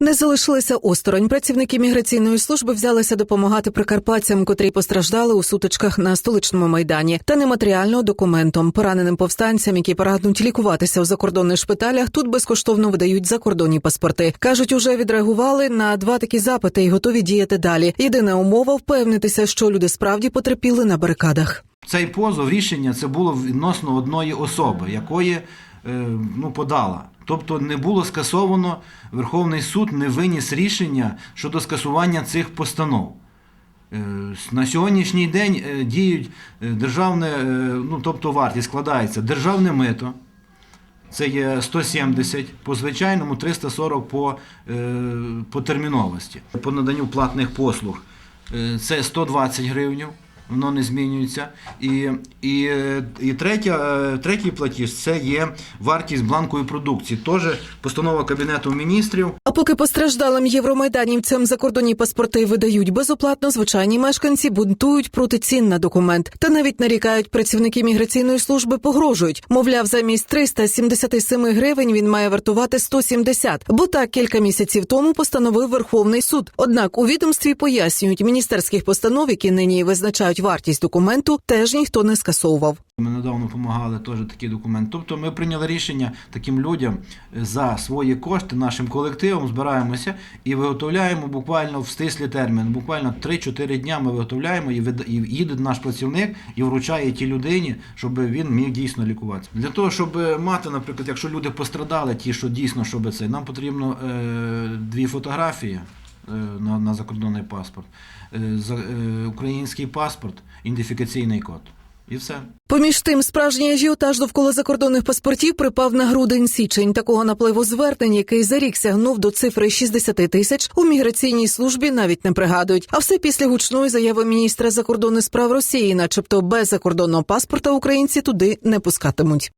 Не залишилися осторонь. Працівники міграційної служби взялися допомагати прикарпатцям, котрі постраждали у сутичках на столичному майдані, та нематеріально документом. Пораненим повстанцям, які прагнуть лікуватися у закордонних шпиталях, тут безкоштовно видають закордонні паспорти. кажуть, уже відреагували на два такі запити і готові діяти далі. Єдина умова впевнитися, що люди справді потерпіли на барикадах. Цей позов рішення це було відносно одної особи, якої е, ну, подала. Тобто не було скасовано, Верховний суд не виніс рішення щодо скасування цих постанов. Е, На сьогоднішній день е, діють державне, ну тобто вартість складається державне мито, це є 170, по звичайному 340 по, по терміновості. По наданню платних послуг це 120 гривень, воно не змінюється. І, і, і третя, е, третій платіж це є вартість бланкової продукції. Теж постанова Кабінету міністрів. А поки постраждалим євромайданівцям закордонні паспорти видають безоплатно, звичайні мешканці бунтують проти цін на документ. Та навіть нарікають працівники міграційної служби погрожують. Мовляв, замість 377 гривень він має вартувати 170, бо так кілька місяців тому постановив Верховний суд. Однак у відомстві пояснюють, міністерських постанов, які нині визначають вартість документу, теж ніхто не скасовував. Ми недавно допомагали теж такий документ. Тобто ми прийняли рішення таким людям за свої кошти, нашим колективом збираємося і виготовляємо буквально в стислі термін. Буквально 3-4 дня ми виготовляємо і їде наш працівник і вручає тій людині, щоб він міг дійсно лікуватися. Для того, щоб мати, наприклад, якщо люди пострадали, ті, що дійсно щоб це, нам потрібно е, дві фотографії. Е, На, на закордонний паспорт, е, за, е, український паспорт, ідентифікаційний код. І все. Поміж тим, справжній ажіотаж довкола закордонних паспортів припав на грудень січень. Такого напливу звернень, який за рік сягнув до цифри 60 тисяч, у міграційній службі навіть не пригадують. А все після гучної заяви міністра закордонних справ Росії, начебто без закордонного паспорта українці туди не пускатимуть.